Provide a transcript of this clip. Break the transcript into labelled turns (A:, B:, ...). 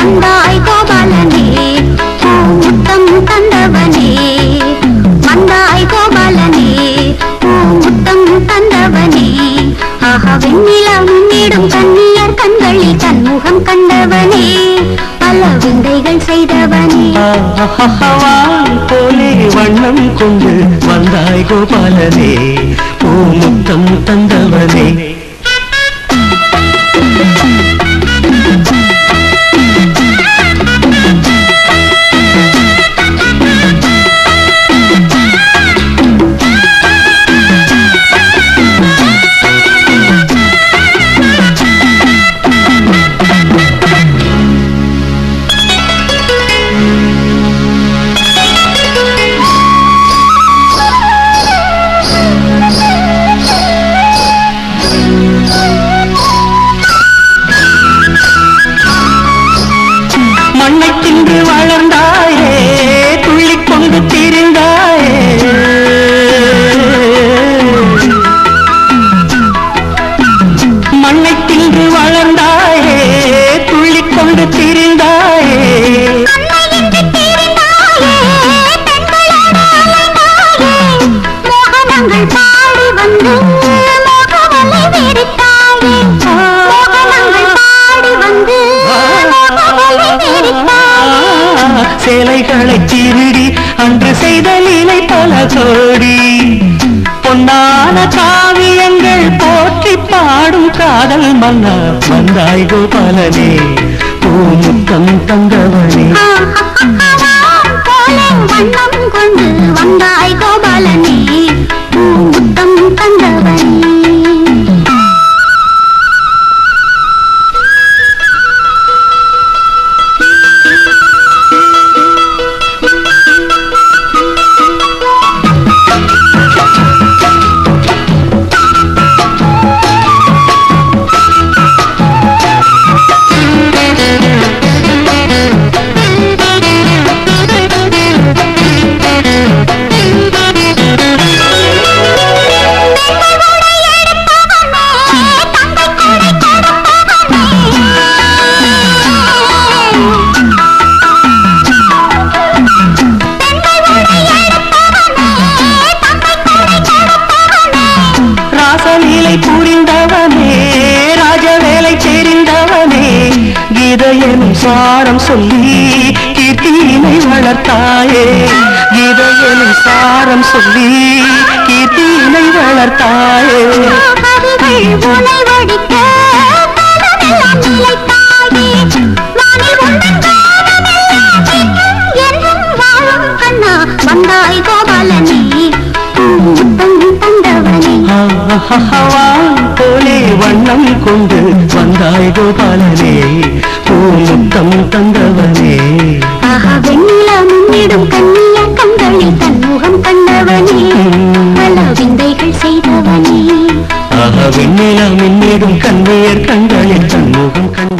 A: வந்தாய் கோபாலனே முத்தம் தந்தவனே. வந்தாய் கோபாலனே முத்தம் தந்தவனே. ஆக வெண்ணிலா முன்னிடும் கண்ணியர் கண்களில் கண்முகம் கண்டவனே. பல விந்தைகள் செய்தவனே.
B: போலே வண்ணம் கொண்டு வந்தாய் கோபாலனே பூமுத்தம் தந்தவனே. திரிந்தாயே. மண்ணை தின்று வளர்ந்தாயே துள்ளிக் கொண்டு திரிந்தாயே.
A: பாடி வந்து மோகவலை வெறுத்தாயே.
B: சேலைகளை சீரிடி அன்று செய்த லீலை பல கோடி பொன்னான காவியங்கள் போற்றி பாடும் காதல் மன்னா வந்தாய் கோபாலனே பூமுத்தம் தங்கவனே. சாரம் சொல்லி கீர்த்தியினை வளர்த்தாயே. கீதையனும் சாரம் சொல்லி கீர்த்தியினை வளர்த்தாயே.
A: வந்தாய் கோபாலனே. தந்தவனே
B: வான் போலே வண்ணம் கொண்டு வந்தாய் கோபாலனே. பூமுத்தம் தந்தவனே.
A: ஆஹா வெண்ணிலா முன்னிடும் கண்ணிய கண்களில் தன்முகம் கண்டவனே. பல விந்தைகள் செய்தவனே.
B: ஆக வெண்ணிலா மின்னிடும் கண்ணியர் கண்களில் தன்முகம் கண்ட